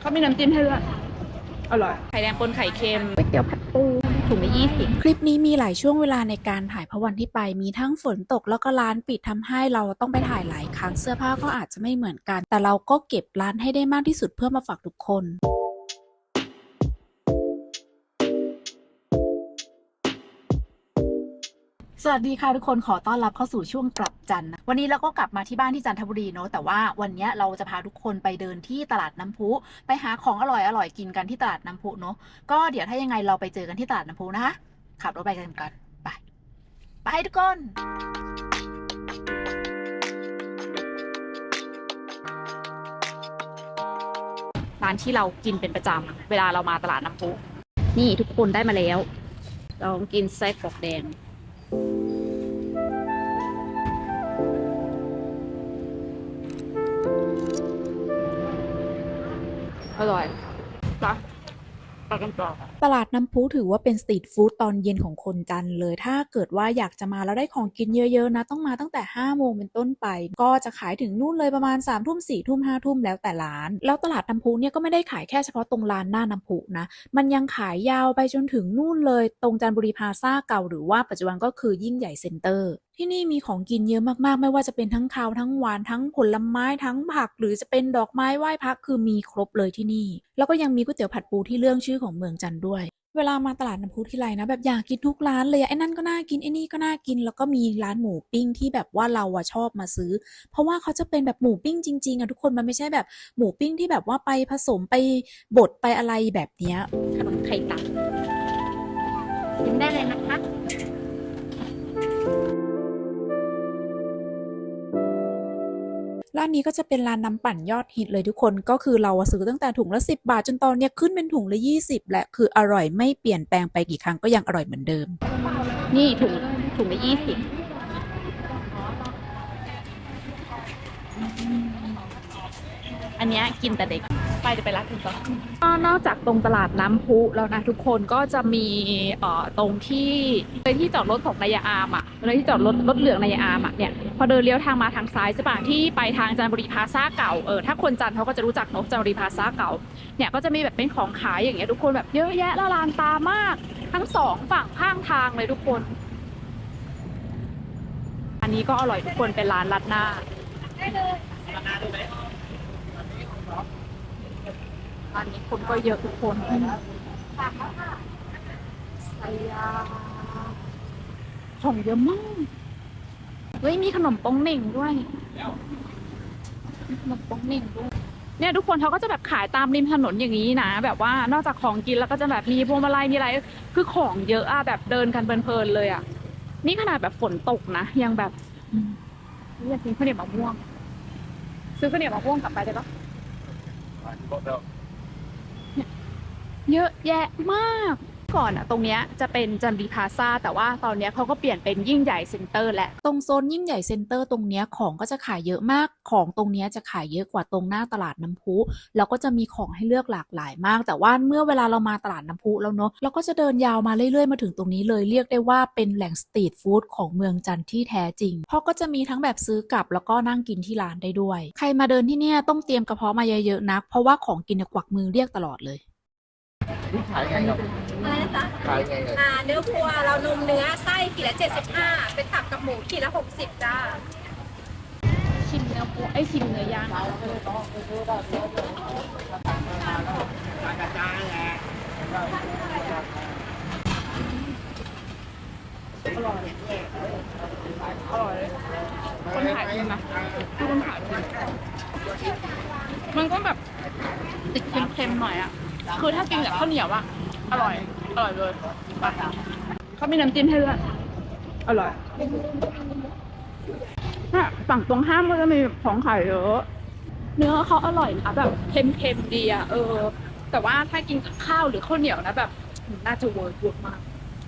เขามีน้ำจิ้มให้ด้วยอร่อย ไข่แดงปนไข่เค็มก๋วยเตี๋ยวผัดปูถุงละยี่สิบคลิปนี้มีหลายช่วงเวลาในการถ่ายเพราะวันที่ไปมีทั้งฝนตกแล้วก็ร้านปิดทำให้เราต้องไปถ่ายหลายครั้งเสื้อผ้าก็อาจจะไม่เหมือนกัน แต่เราก็เก็บร้านให้ได้มากที่สุดเพื่อมาฝากทุกคน วัสดีค่ะทุกคนขอต้อนรับเข้าสู่ช่วงกลับจันทร์นะวันนี้เราก็กลับมาที่บ้านที่จันทบุรีเนอะแต่ว่าวันนี้เราจะพาทุกคนไปเดินที่ตลาดน้ำพุ ไปหาของอร่อยอร่อยกินกันที่ตลาดน้ำพุเนอะก็เดี๋ยวถ้ายังไงเราไปเจอกันที่ตลาดน้ำพุนะคะขับรถไปกันกันไปไปทุกคนร้านที่เรากินเป็นประจำเวลาเรามาตลาดน้ำพุนี่ทุกคนได้มาแล้วลองกินไส้กรอกแดง อร่อยจ้ะไปกันต่อตลาดน้ำพุถือว่าเป็นสตรีทฟู้ดตอนเย็นของคนจันเลย ถ้าเกิดว่าอยากจะมาแล้วได้ของกินเยอะๆนะ ต้องมาตั้งแต่ 5 โมงเป็นต้นไป ก็จะขายถึงนู่นเลยประมาณ3ามทุ่มสี่ทุ่มห้าทุ่มแล้วแต่ร้าน แล้วตลาดน้ำพุเนี่ยก็ไม่ได้ขายแค่เฉพาะตรงลานหน้าน้ำพุนะ มันยังขายยาวไปจนถึงนู่นเลย ตรงจันบุรีพาซ่าเก่าหรือว่าปัจจุบันก็คือยิ่งใหญ่เซ็นเตอร์ ที่นี่มีของกินเยอะมากๆ ไม่ว่าจะเป็นทั้งคาวทั้งหวานทั้งผลไม้ทั้งผัก หรือจะเป็นดอกไม้ไหว้พระคือมีครบเลยที่นี่ แล้วก็ยังมีก๋วยเตี๋ยวผัดปูที่เรื่องชื่อของเมืองจันด้วย เวลามาตลาดน้ำพุที่ไรนะ แบบอยากกินทุกร้านเลยไอ้นั่นก็น่ากินไอ้นี่ก็น่ากิน แล้วก็มีร้านหมูปิ้งที่แบบว่าเราอะชอบมาซื้อ เพราะว่าเขาจะเป็นแบบหมูปิ้งจริงๆอะทุกคนมันไม่ใช่แบบหมูปิ้งที่แบบว่าไปผสมไปบดไปอะไรแบบเนี้ยขนมไข่ตักกินได้เลยนะคะ ร้านนี้ก็จะเป็นร้านน้ำปั่นยอดฮิตเลยทุกคนก็คือเราซื้อตั้งแต่ถุงละ 10 บาท จนตอนนี้ขึ้นเป็นถุงละ 20 และคืออร่อยไม่เปลี่ยนแปลงไปกี่ครั้งก็ยังอร่อยเหมือนเดิม นี่ถุงถุงละยี่สิบอันนี้กินแต่เด็ก ไปเดี๋ยวไปร้านอื่นต่อนอกจากตรงตลาดน้ำพุแล้วนะทุกคนก็จะมีเอ่อตรงที่เลยที่จอดรถของนายอามอะเลยที่จอดรถรถเหลืองนายอามอะเนี่ยพอเดินเลี้ยวทางมาทางซ้ายใช่ปะที่ไปทางจันบุรีพาซ่าเก่าเออถ้าคนจันเขาก็จะรู้จักนกจันบุรีพาซ่าเก่าเนี่ยก็จะมีแบบเป็นของขายอย่างเงี้ยทุกคนแบบเยอะแยะละลานตามาก ทั้งสองฝั่งข้างทางเลยทุกคน อันนี้ก็อร่อยทุกคนเป็นร้านรัดหน้าร้านนี้ คนก็เยอะทุกคนไซยาของเยอะมากเฮ้ยมีขนมปองเหน่งด้วยขนมปองเหน่งด้วยเนี่ยทุกคนเขาก็จะแบบขายตามริมถนนอย่างนี้นะแบบว่านอกจากของกินแล้วก็จะแบบมีพวงมาลัยมีอะไรคือของเยอะอะแบบเดินกันเพลินๆเลยอะนี่ขนาดแบบฝนตกนะยังแบบอยากกินข้าวเหนียวมะม่วง ซื้อข้าวเหนียวมะม่วงกลับไปได้ปะ เยอะแยะมากก่อนอะตรงเนี้ยจะเป็นจันดีพาซาแต่ว่าตอนเนี้ยเขาก็เปลี่ยนเป็นยิ่งใหญ่เซ็นเตอร์แหล้วตรงโซนยิ่งใหญ่เซ็นเตอร์ตรงเนี้ยของก็จะขายเยอะมากของตรงเนี้ยจะขายเยอะกว่าตรงหน้าตลาดน้ำพุแล้วก็จะมีของให้เลือกหลากหลายมาก แต่ว่าเมื่อเวลาเรามาตลาดน้ำพุแล้วเนอะเราก็จะเดินยาวมาเรื่อยๆ มาถึงตรงนี้เลยเรียกได้ว่าเป็นแหล่งสตรีทฟู้ดของเมืองจันที่แท้จริง เพราะก็จะมีทั้งแบบซื้อกลับแล้วก็นั่งกินที่ร้านได้ด้วย ใครมาเดินที่เนี่ยต้องเตรียมกระเพาะมาเยอะๆนะเพราะว่าของกินกวักมือเรียกตลอดเลย นี่ขายไงครับ อะไรนะจ๊ะขายไงเนี่ย อ่าเนื้อวัวเรานมเนื้อไส้ขีดละ75 เป็นตับกับหมูขีดละ 60 จ้า ชิมเนื้อปูไอยชิมเนื้อย่างอร่อยอร่อยเลยคนขายจริงนะคือคนขายจริงมันก็แบบติดเค็มๆหน่อยอะ คือถ้ากินกับข้าวเหนียวอะอร่อย อร่อยเลยไปเขามีน้ำจิ้มให้ด้วยอร่อยเนี่ยฝั่งตรงห้ามก็จะมีของขายเยอะ เนื้อเขาอร่อยนะแบบเค็มๆดีอะเออ แต่ว่าถ้ากินกับข้าวหรือข้าวเหนียวนะแบบน่าจะเวิร์กเวิร์กมาก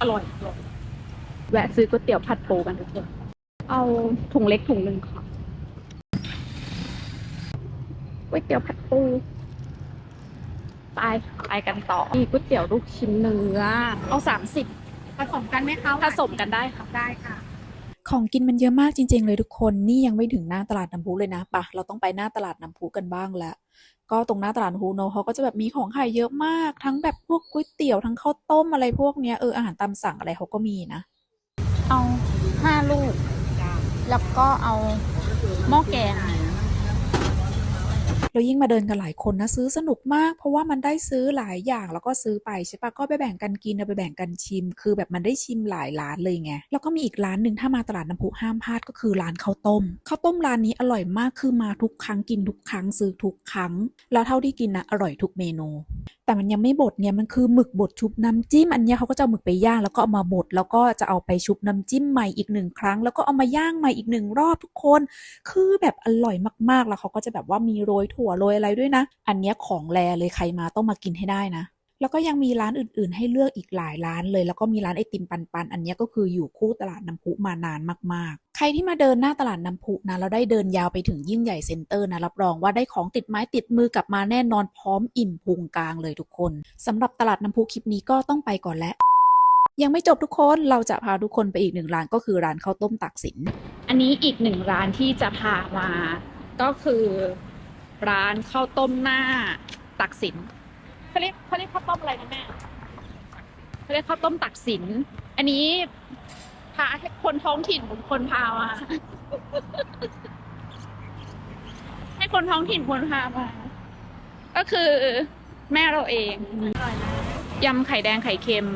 อร่อยอร่อยแวะซื้อก๋วยเตี๋ยวผัดปูกันทุกคนเอาถุงเล็กถุงหนึ่งค่ะก๋วยเตี๋ยวผัดปู ไปไปกันต่อมีก๋วยเตี๋ยวลูกชิ้นเนื้อเอาสามสิบผสมกันไหมคะผสมกันได้ค่ะได้ค่ะ ของกินมันเยอะมากจริง ๆ เลยทุกคนนี่ยังไม่ถึงหน้าตลาดน้ำพุเลยนะปะเราต้องไปหน้าตลาดน้ำพุกันบ้างแล้วก็ตรงหน้าตลาดน้ำพุเนอะเขาก็จะแบบมีของขายเยอะมาก ทั้งแบบพวกก๋วยเตี๋ยวทั้งข้าวต้มอะไรพวกเนี้ยเอออาหารตามสั่งอะไรเขาก็มีนะ เอาห้าลูก แล้วก็เอาหม้อแกง แล้วยิ่งมาเดินกันหลายคนนะซื้อสนุกมาก เพราะว่ามันได้ซื้อหลายอย่างแล้วก็ซื้อไปใช่ปะก็ไปแบ่งกันกินเอาไปแบ่งกันชิม คือแบบมันได้ชิมหลายร้านเลยไงแล้วก็มีอีกร้านหนึ่งถ้ามาตลาดน้ำพุห้ามพลาดก็คือร้านข้าวต้มข้าวต้มร้านนี้อร่อยมากคือมาทุกครั้งกินทุกครั้งซื้อทุกครั้ง แล้วเท่าที่กินนะอร่อยทุกเมนู แต่มันยังไม่บดเนี่ยมันคือหมึกบดชุบน้ำจิ้ม อันเนี้ยเขาก็จะเอาหมึกไปย่างแล้วก็เอามาบดแล้วก็จะเอาไปชุบน้ำจิ้มใหม่อีกหนึ่งครั้ง แล้วก็เอามาย่างใหม่อีกหนึ่งรอบทุกคน คือแบบอร่อยมากๆแล้วเขาก็จะแบบว่ามีโรยถั่วโรยอะไรด้วยนะ อันเนี้ยของแลเลยใครมาต้องมากินให้ได้นะ แล้วก็ยังมีร้านอื่น ๆ ให้เลือกอีกหลายร้านเลย แล้วก็มีร้านไอติมปันๆอันนี้ก็คืออยู่คู่ตลาดน้ำพุมานานมาก ๆ ใครที่มาเดินหน้าตลาดน้ำพุนะแล้วได้เดินยาวไปถึงยิ่งใหญ่เซ็นเตอร์นะรับรองว่าได้ของติดไม้ติดมือกลับมาแน่นอนพร้อมอิ่มพุงกลางเลยทุกคนสำหรับตลาดน้ำพุคลิปนี้ก็ต้องไปก่อนแล้วยังไม่จบทุกคน เราจะพาทุกคนไปอีกหนึ่งร้านก็คือร้านข้าวต้มตักสิน อันนี้อีกหนึ่งร้านที่จะพามา ก็คือ ร้านข้าวต้มหน้าตักสิน เขาเรียกเขาเรียกข้าวต้มอะไรนะแม่เขาเรียกข้าวต้มตักสิน อันนี้พาให้คนท้องถิ่นเป็นคนพามาให้คนท้องถิ่นคนพามา ก็คือแม่เราเองยำไข่แดงไข่เค็ม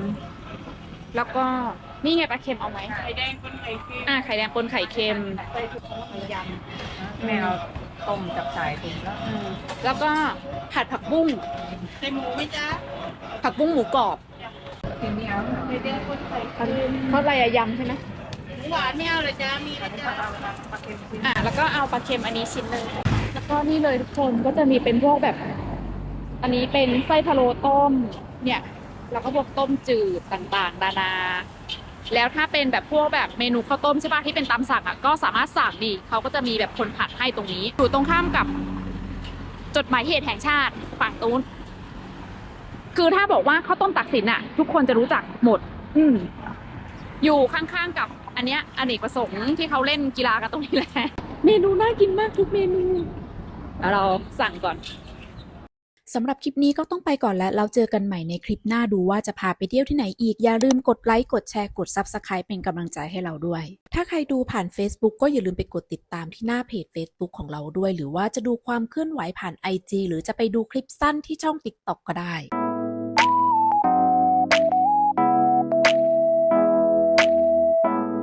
แล้วก็นี่ไงปลาเค็มเอาไหมไข่แดงปนไข่เค็มอ่าไข่แดงปนไข่เค็มยำแม่เรา ต้มจับสายถุงแล้วอืมแล้วก็ผัดผักบุ้งใส่หมูไหมจ๊ะผักบุ้งหมูกรอบทีนี้เอาไข่แดงคนไข่เค็มเขาอะไรอะยำใช่ไหมหมูหวานไม่เอาเลยจ้ามีนะจ๊ะปลาเค็มชิ้นอะแล้วก็เอาปลาเค็มอันนี้ชิ้นหนึ่งแล้วก็นี่เลยทุกคนก็จะมีเป็นพวกแบบ อันนี้เป็นไส้พะโล้ต้มเนี่ย แล้วก็พวกต้มจืดต่างๆนานา แล้วถ้าเป็นแบบพวกแบบเมนูข้าวต้มใช่ปะที่เป็นตามสั่งอะก็สามารถสั่งดีเขาก็จะมีแบบคนผัดให้ตรงนี้อยู่ตรงข้ามกับจดหมายเหตุแห่งชาติฝั่งนู้นคือถ้าบอกว่าข้าวต้มตักสินอะ ทุกคนจะรู้จักหมด อืมอยู่ข้างๆกับอันเนี้ยอเนกประสงค์ที่เขาเล่นกีฬากันตรงนี้แหละ เมนูน่ากินมากทุกเมนูแล้วเราสั่งก่อน สำหรับคลิปนี้ก็ต้องไปก่อนแล้ว เราเจอกันใหม่ในคลิปหน้าดูว่าจะพาไปเที่ยวที่ไหนอีก อย่าลืมกดไลค์กดแชร์กด Subscribe เป็นกำลังใจให้เราด้วย ถ้าใครดูผ่าน Facebook ก็อย่าลืมไปกดติดตามที่หน้าเพจ Facebook ของเราด้วย หรือว่าจะดูความเคลื่อนไหวผ่าน IG หรือจะไปดูคลิปสั้นที่ช่อง TikTok ก็ได้